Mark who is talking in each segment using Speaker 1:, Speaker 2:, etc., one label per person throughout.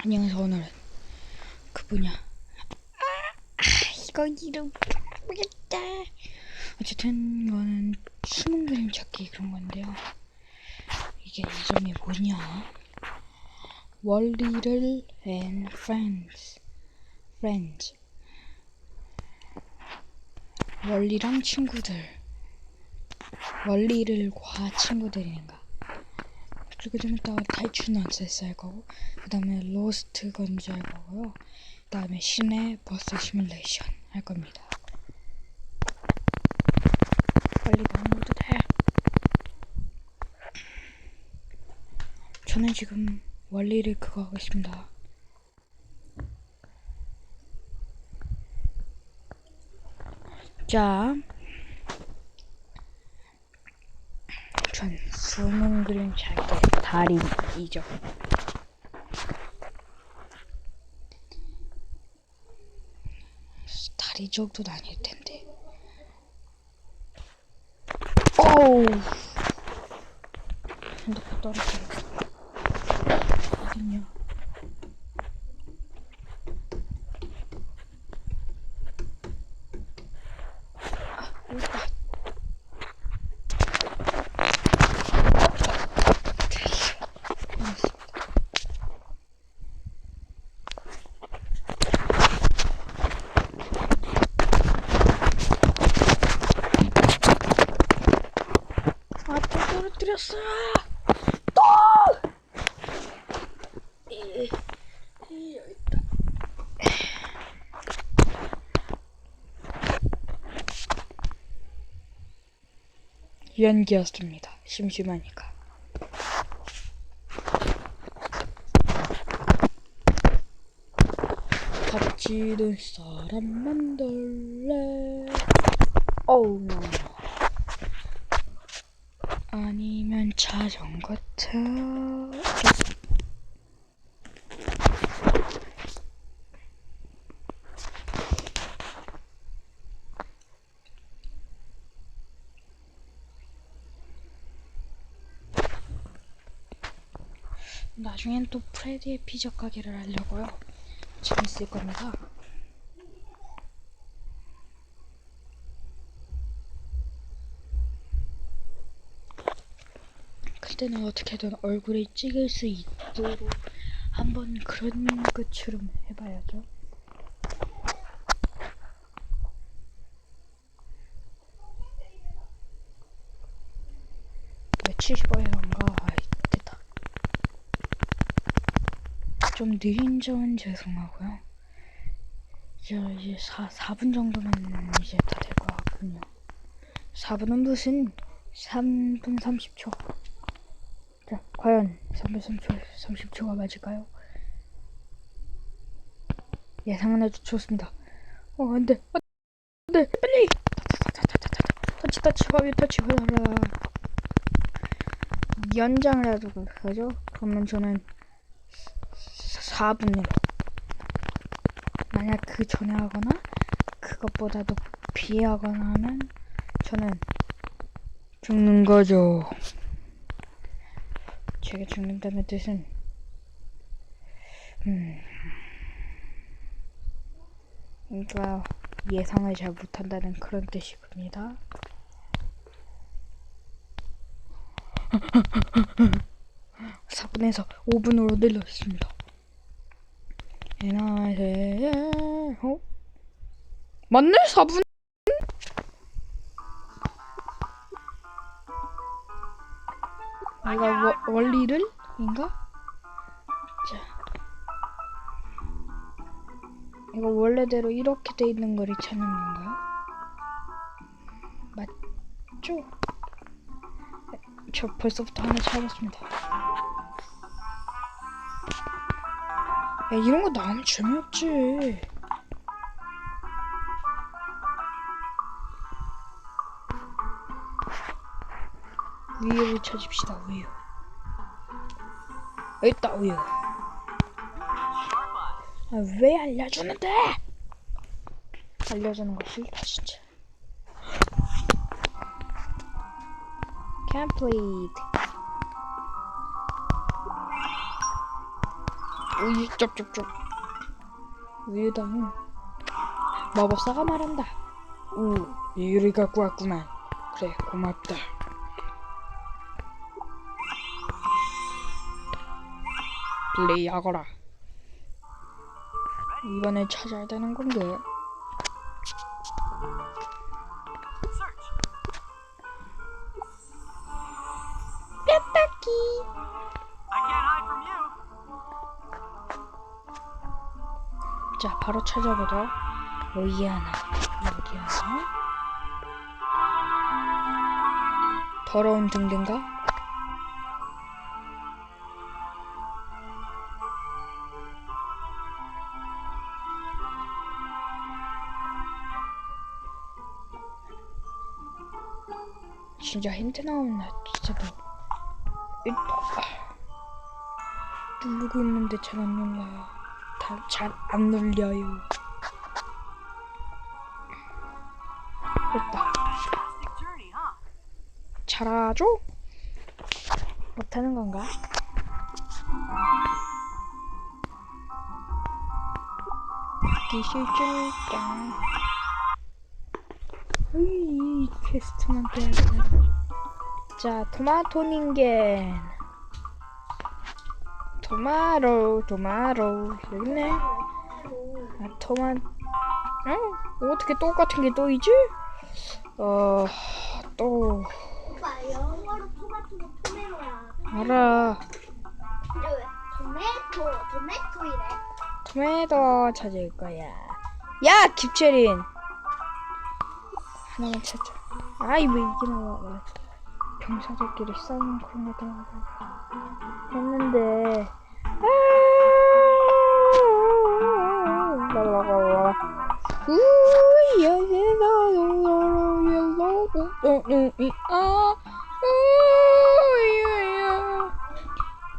Speaker 1: 안녕하세요 오늘은 그 뭐냐 아, 이거 이름 모르겠다. 어쨌든 이거는 숨은 그림 찾기 그런 건데요. 이게 이름이 뭐냐? 월리를 and friends. friends. 월리랑 친구들. 월리를과 친구들인가 그리고 좀 이따 탈출 넌센스 할 거고 그 다음에 로스트 건지 할 거고요. 그 다음에 시내 버스 시뮬레이션 할 겁니다. 빨리 다운로드 돼. 저는 지금 원리를 그거 하고 있습니다. 자. 전 숨은 그림 찾기 달인이죠. 다리 정도는 아닐 텐데. 오우. 핸드폰 떨어뜨렸어. 어딨냐? 아, 여기 있다. 아, 또 떨어뜨렸어! 또! 이, 이, 여기 있다. 연기였습니다. 심심하니까. 값지는 사람 만들래. 어우, no. 아니면 자전거 타. 나중엔 또 프레디의 피자 가게를 하려고요. 재밌을 겁니다. 그때는 어떻게든 얼굴에 찍을 수 있도록 한번 그런 것처럼 해봐야죠. 왜 75회인가? 아이, 됐다. 좀 느린 점은 죄송하고요. 저 이제 4, 4분 정도면 이제 다 될 것 같군요. 4분은 무슨 3분 30초. 자, 과연 3분 30초, 30초가 맞을까요? 예상은 아주 좋습니다. 어, 안 돼. 안 돼. 빨리! 터치, 터치, 화면 터치, 화면. 연장이라도 하죠? 그러면 저는 4분 내로. 만약 그 전에 하거나, 그것보다도 비하거나 하면, 저는 죽는 거죠. 제가 죽는다는 뜻은 음 그러니까 예상을 잘 못한다는 그런 뜻이군니다. 사분에서 5분으로 늘렸습니다. 에나세 어? 맞네 4분? 내가 워, 원리를 인가? 자 이거 원래대로 이렇게 돼 있는 거를 찾는 건가요? 맞죠? 네, 저 벌써부터 하나 찾았습니다. 야 이런 거 나오면 재미없지. 우유를 찾읍시다 여기 있다 우유 아, 왜 알려주는데? 알려주는 거 싫다 진짜. Complete 우유 쪽쪽쪽 우유당 마법사가 말한다. 우 이유를 갖고 왔구만. 그래 고맙다. 플레이하거라. 이번에 찾아야 되는 건데. 뼈딱기 자 바로 찾아보자 여기 하나 여기 하나. 더러운 등등가 진짜 힌트 나오나 진짜 뭐. 일- 아. 누르고 있는데 잘안 눌러요 잘 안 눌려요 됐다? 잘하죠? 못하는 건가? 기실줄까 으이 퀘스트만 빼야 되네 자 토마토 닌겐 토마로 토마로 여기 있네 아 토마 어? 어떻게 똑같은 게 또 있지? 어 또
Speaker 2: 오빠 영어로 토마토가 토메로야.
Speaker 1: 알아
Speaker 2: 근데 왜 토메토 토메토이래?
Speaker 1: 토마토 찾을 거야. 야, 김채린. 하나만 찾자. 아이 왜 이게 나와? 병사들끼리 싸우는 그런 거다. 했는데. 아, 라라라라.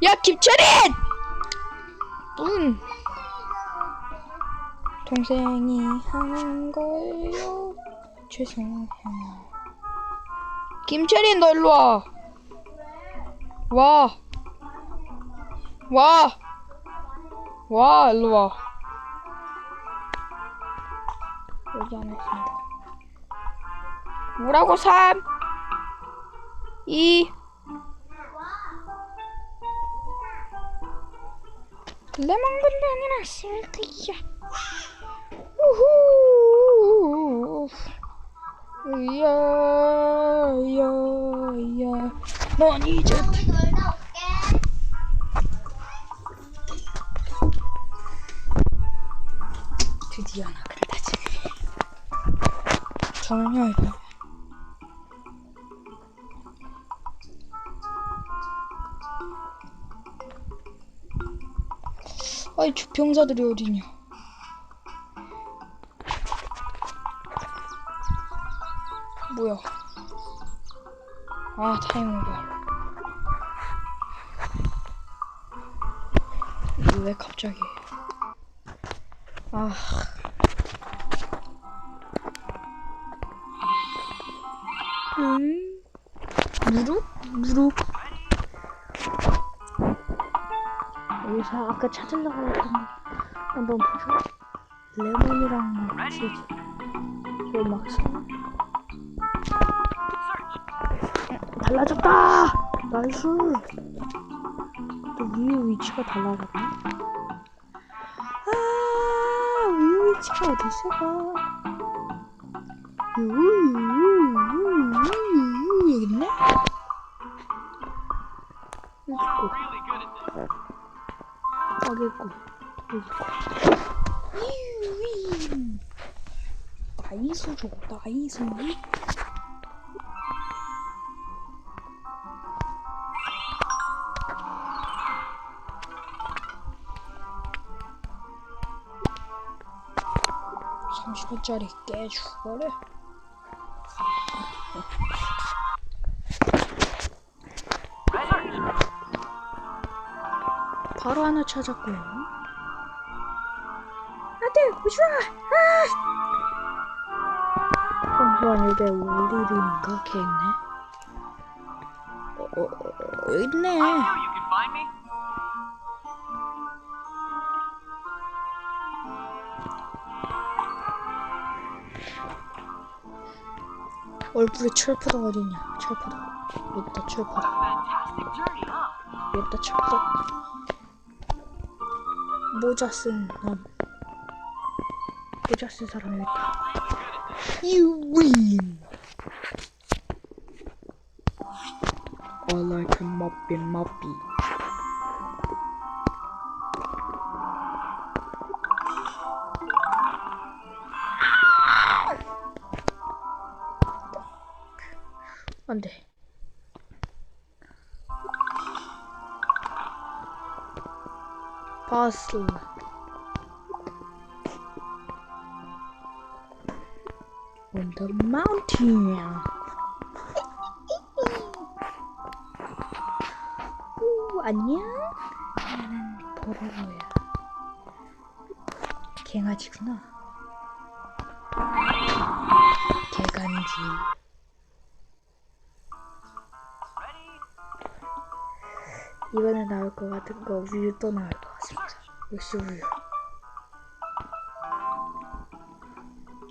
Speaker 1: 야, 김철인! 응. 동생이 한 걸요. 죄송해요. 김철인 너 일로 와. 와. 와. 와 일로 와. 뭐라고 3 2 레몬 건도 아니라 스위트야. 우후. 이야, 이야, 이야. 넌 이제 아이, 주평사들이 어디냐. 뭐야. 아. 이거 왜 갑자기. 아. 음. 무릎? 무릎. 여기서 아까 찾으려고 했던 거 한번 보죠. 레몬이랑 막 치즈. 이거 막 써. 달라졌다! 나이스! 또 위에 위치가 달라졌네? 아, 위에 위치가 어딨어? 유유유유유유 여기 있네? 여기 여기 있고 여기 있고 나이스 줘 나이스 삼십 원짜리 깨주거래 바로 하나 찾았고요. 안돼, 오지마. 아! 잠시만 여기 올리브인가 걔네. 어, 어, 있네. 얼굴에 철포도 어디냐? 철포도. 여기다
Speaker 3: 철포도.
Speaker 1: 여기다 철포도. 모자 쓴 놈. 모자 쓴 사람 여기 있다 You win I like a moppy moppy 바스 on the mountain. 오 안녕? 나는 보로로야. 개가지구나. 개간지? 이번에 나올 것 같은 거 우유 또 나올 것 같습니다. 역시 우유.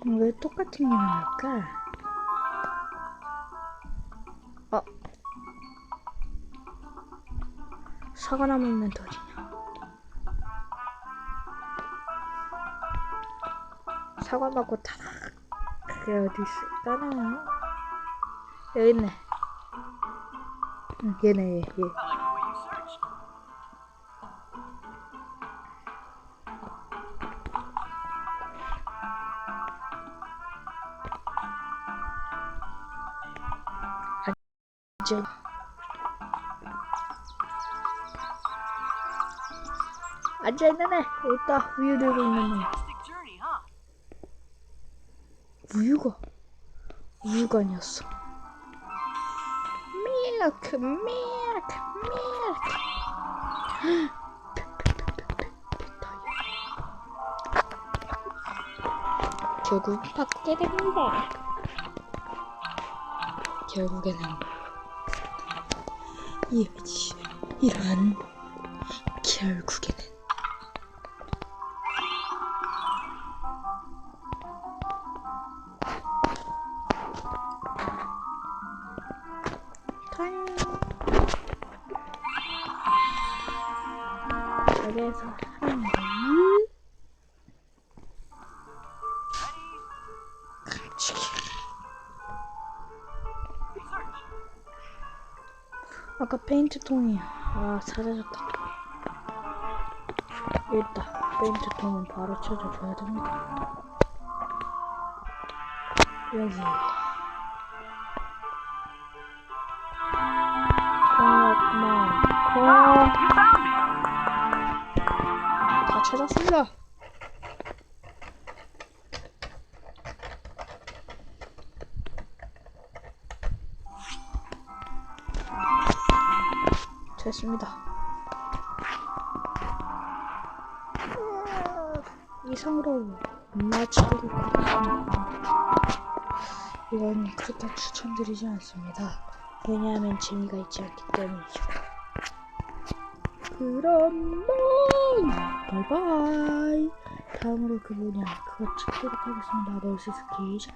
Speaker 1: 음, 왜 똑같은 게 나올까? 어? 사과나무 있는데 어디냐? 사과 먹고 타락. 그게 어디 있을까나? 여기 있네. 응, 얘네, 얘, 얘. 이제. 앉아 있는 애 있다 우유 들고 있는? 애 우유가 우유가 아니었어. 밀크 밀크 밀크. 결국 받게 됩니다. 결국에는 이, 이런 결국에는. 타임 여기에서 아까 페인트통이야 아 여기 있다 페인트통은 바로 찾아줘야 됩니다 여기 고마워 고마워
Speaker 3: found me.
Speaker 1: 다 찾았습니다. 됐습니다. 이상으로 마치도록 하겠습니다. 이건 그렇게 추천드리지 않습니다. 왜냐하면 재미가 있지 않기 때문이죠. 그럼 뭐 바이바이 다음으로 그 뭐냐 그거 찍도록 하겠습니다 널스 스키즈